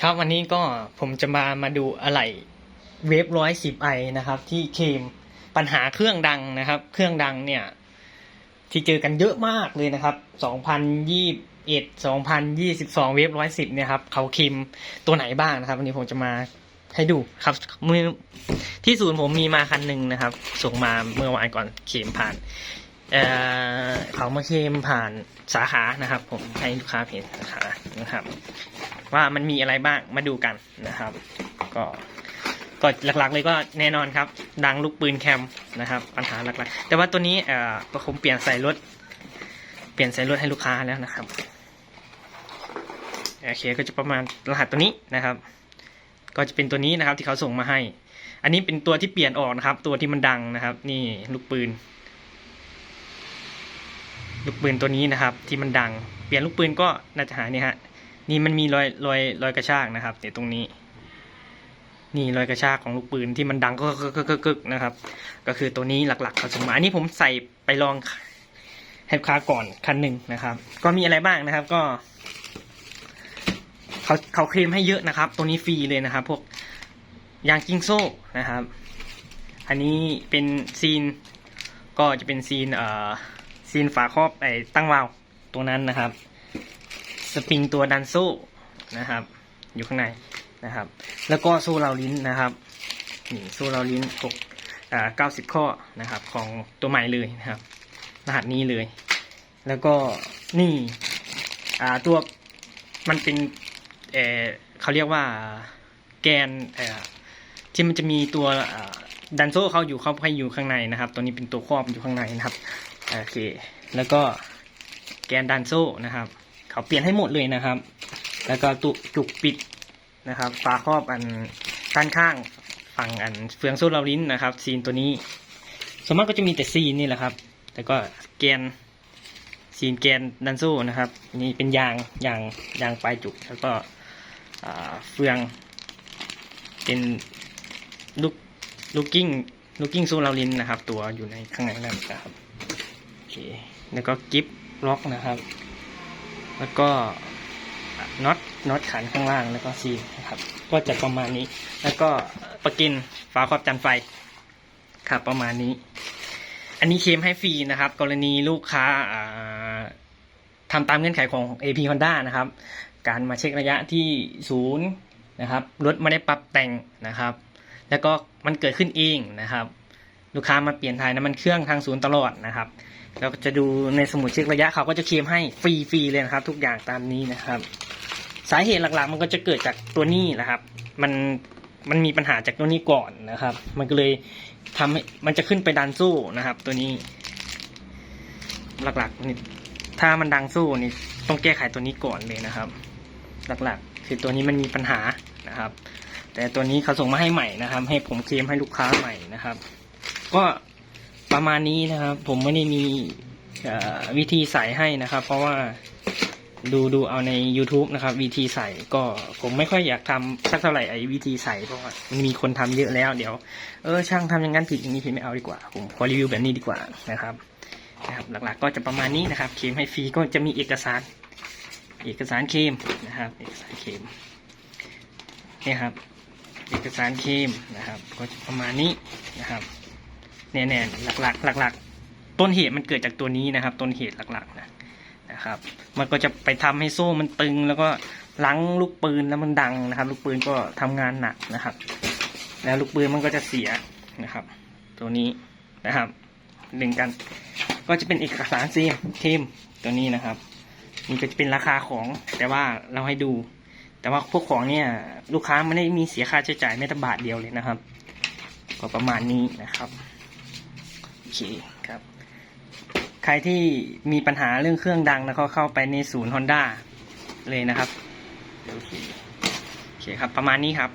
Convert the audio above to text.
ครับวันนี้ก็ผมจะมามาดูอะไหล่เวฟร้อยสิบไอนะครับ ที่เคมปัญหาเครื่องดังนะครับ เครื่องดังเนี่ย ที่เจอกันเยอะมากเลยนะครับสองพันยี่เอ็ดสองพันยี่สิบสองเวฟร้อยสิบเนี่ยครับเขาเคลมตัวไหนบ้างนะครับ วันนี้ผมจะมาให้ดูครับมือที่ศูนย์ผมมีมาคันหนึ่งนะครับ ส่งมาเมื่อวานก่อนเคมผ่านเอ่อเขามาเคมผ่านสาขานะครับ ผมให้ลูกค้าเพจสาขานะครับ ว่ามันมีอะไรบ้างมาดูกันนะครับ ก็ก็หลักๆเลยก็แน่นอนครับ ดังลูกปืนแคมนะครับปัญหาหลักๆ แต่ว่าตัวนี้เอ่อผมเปลี่ยนใส่รถ เปลี่ยนใส่รถให้ลูกค้าแล้วนะครับโอเคก็จะประมาณรหัสตัวนี้นะครับ ก็จะเป็นตัวนี้นะครับที่เขาส่งมาให้ อันนี้เป็นตัวที่เปลี่ยนออกนะครับ ตัวที่มันดังนะครับ นี่ลูกปืน ลูกปืนตัวนี้นะครับ ที่มันดัง เปลี่ยนลูกปืนก็น่าจะหาเนี่ยฮะ นี่มันมีรอยรอยรอยกระชากนะครับเดี๋ยวตรงนี้ นี่รอยกระชากของลูกปืนที่มันดังก็กึกนะครับ ก็คือตัวนี้หลักๆเขาส่งมาอันนี้ผมใส่ไปลองให้ค้าก่อนคันหนึ่งนะครับ ก็มีอะไรบ้างนะครับก็เขาเขาเคลมให้เยอะนะครับ ตัวนี้ฟรีเลยนะครับ พวกยางกิ้งโซ่นะครับ อันนี้เป็นซีนก็จะเป็นซีนเอ่อซีนฝาครอบไอ้ตั้งวาล์วตัวนั้นนะครับ สปริงตัวดันโซ่นะครับ อยู่ข้างในนะครับ แล้วก็โซ่เราลิ้นนะครับนี่โซ่เราลิ้นหกอ่าเก้าสิบข้อนะครับ ของตัวใหม่เลยนะครับรหัสนี้เลย แล้วก็นี่อ่าตัวมันเป็นเออเขาเรียกว่าแกนเออที่มันจะมีตัวดันโซ่เขาอยู่เขาให้อยู่ข้างในนะครับ ตัวนี้เป็นตัวครอบอยู่ข้างในนะครับโอเค แล้วก็แกนดันโซ่นะครับ เขาเปลี่ยนให้หมดเลยนะครับ แล้วก็ตุจุกปิดนะครับฝาครอบอันด้านข้างฝั่งอันเฟืองโซ่เราลิ้นนะครับ ซีนตัวนี้ส่วนมากก็จะมีแต่ซีนนี่แหละครับ แต่ก็แกนซีนแกนดันโซ่นะครับ นี่เป็นยางยางยางปลายจุก แล้วก็เฟือง เป็นลูกลูกกิ้งลูกกิ้งโซ่เราลิ้นนะครับ ตัวอยู่ในข้างในนั่นนะครับโอเคแล้วก็กิฟล็อกนะครับ แล้วก็น็อตน็อตขันข้างล่างแล้วก็ซีนะครับ ก็จะประมาณนี้ แล้วก็ประกินฝาครอบจันไฟครับประมาณนี้ อันนี้เคมให้ฟรีนะครับ กรณีลูกค้าอ่าทำตามเงื่อนไขของ AP Honda นะครับ การมาเช็คระยะที่ศูนย์นะครับรถไม่ได้ปรับแต่งนะครับ แล้วก็มันเกิดขึ้นเองนะครับ ลูกค้ามาเปลี่ยนถ่ายน้ำมันเครื่องทางศูนย์ตลอดนะครับเราจะดูในสมุดเช็คระยะเขาก็จะเคลมให้ฟรีๆเลยนะครับ ทุกอย่างตามนี้นะครับ สาเหตุหลักๆ มันก็จะเกิดจากตัวนี้นะครับ มันมันมีปัญหาจากตัวนี้ก่อนนะครับ มันก็เลยทำให้มันจะขึ้นไปดันสู้นะครับ ตัวนี้ หลักๆนี่ถ้ามันดังสู้นี่ต้องแก้ไขตัวนี้ก่อนเลยนะครับ หลักๆ คือตัวนี้มันมีปัญหานะครับ แต่ตัวนี้เขาส่งมาให้ใหม่นะครับ ให้ผมเคลมให้ลูกค้าใหม่นะครับ ก็ประมาณนี้นะครับ ผมไม่ได้มีวิธีใส่ให้นะครับ เพราะว่าดูดูเอาใน YouTube นะครับ วิธีใส่ก็ผมไม่ค่อยอยากทำสักเท่าไหร่ไอ้วิธีใส่เพราะว่ามันมีคนทำเยอะแล้วเดี๋ยวเออช่างทำอย่างนั้นผิดอย่างนี้ผิดไม่เอาดีกว่า ผมขอรีวิวแบบนี้ดีกว่านะครับนะครับ หลักๆก็จะประมาณนี้นะครับเคมให้ฟรีก็จะมีเอกสาร เอกสารเคมนะครับ เอกสารเคมนี่ครับ เอกสารเคมนะครับ ก็จะประมาณนี้นะครับ แน่ๆหลักๆหลักๆต้นเหตุมันเกิดจากตัวนี้นะครับ ต้นเหตุหลักๆนะนะครับ มันก็จะไปทำให้โซ่มันตึง แล้วก็ลังลูกปืนแล้วมันดังนะครับ ลูกปืนก็ทำงานหนักนะครับ แล้วลูกปืนมันก็จะเสียนะครับ ตัวนี้นะครับดึงกัน ก็จะเป็นเอกสารซีมเคมตัวนี้นะครับนี่ก็จะเป็นราคาของแต่ว่าเราให้ดู แต่ว่าพวกของเนี่ยลูกค้าไม่ได้มีเสียค่าใช้จ่ายแม้แต่บาทเดียวเลยนะครับ ก็ประมาณนี้นะครับ เคครับ ใครที่มีปัญหาเรื่องเครื่องดังแล้วก็เข้าไปในศูนย์ Honda เลยนะครับ โอเคโอเคครับ ประมาณนี้ครับ